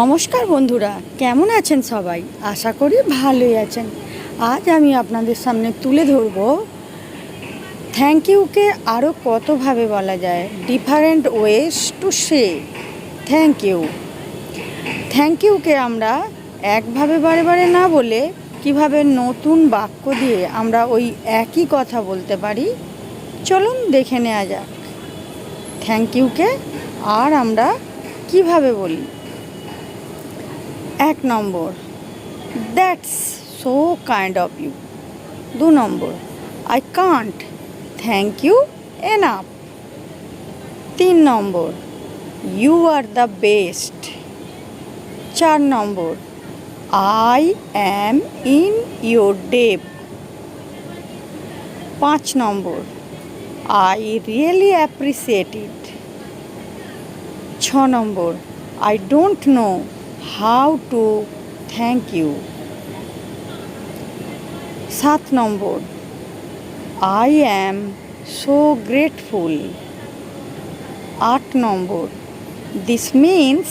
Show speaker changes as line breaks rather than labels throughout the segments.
নমস্কার বন্ধুরা, কেমন আছেন সবাই? আশা করি ভালোই আছেন। আজ আমি আপনাদের সামনে তুলে ধরব থ্যাংক ইউকে আরও কতভাবে বলা যায় different ways to say thank you thank UK আমরা একভাবে বারে বারে না বলে কীভাবে নতুন বাক্য দিয়ে আমরা ওই একই কথা বলতে পারি, চলুন দেখে নেওয়া যাক। থ্যাংক ইউকে আর আমরা কীভাবে বলি? এক নম্বর। That's so kind of you দু নম্বর I can't thank you enough তিন নম্বর ইউ আর দ্য বেস্ট চার নম্বর I am in your debt পাঁচ নম্বর আই রিয়েলি অ্যাপ্রিসিয়েট ইট ছ নম্বর I don't know how to thank you. সাত নম্বর, আই অ্যাম সো গ্রেটফুল। আট নম্বর, this means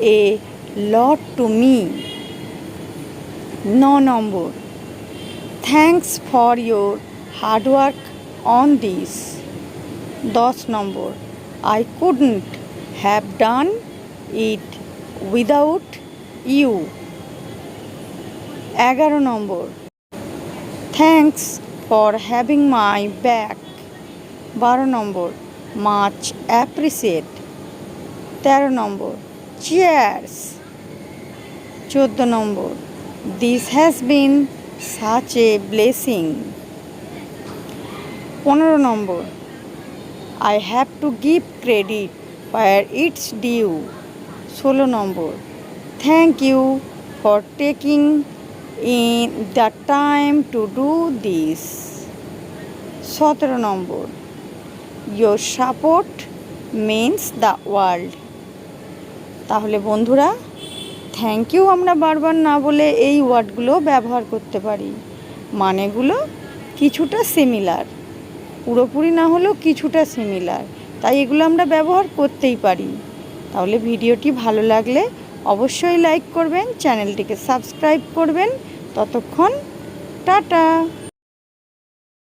a lot to me. ন নম্বর thanks for your hard work on this. দশ নম্বর, I couldn't have done it without you. এগারো নম্বর। Thanks for having my back. বারো নম্বর। Much appreciate. তেরো নম্বর। Cheers. চোদ্দ নম্বর। This has been such a blessing. পনেরো নম্বর। I have to give credit where it's due. ষোলো নম্বর। Thank you for taking in the time to do this সতেরো নম্বর। Your support means the world তাহলে বন্ধুরা thank you আমরা বারবার না বলে এই ওয়ার্ডগুলো ব্যবহার করতে পারি। মানেগুলো কিছুটা সিমিলার পুরোপুরি না হলেও কিছুটা সিমিলার তাই এগুলো আমরা ব্যবহার করতেই পারি। তাহলে ভিডিওটি ভালো লাগলে অবশ্যই লাইক করবেন চ্যানেলটিকে সাবস্ক্রাইব করবেন। ততক্ষণ টাটা।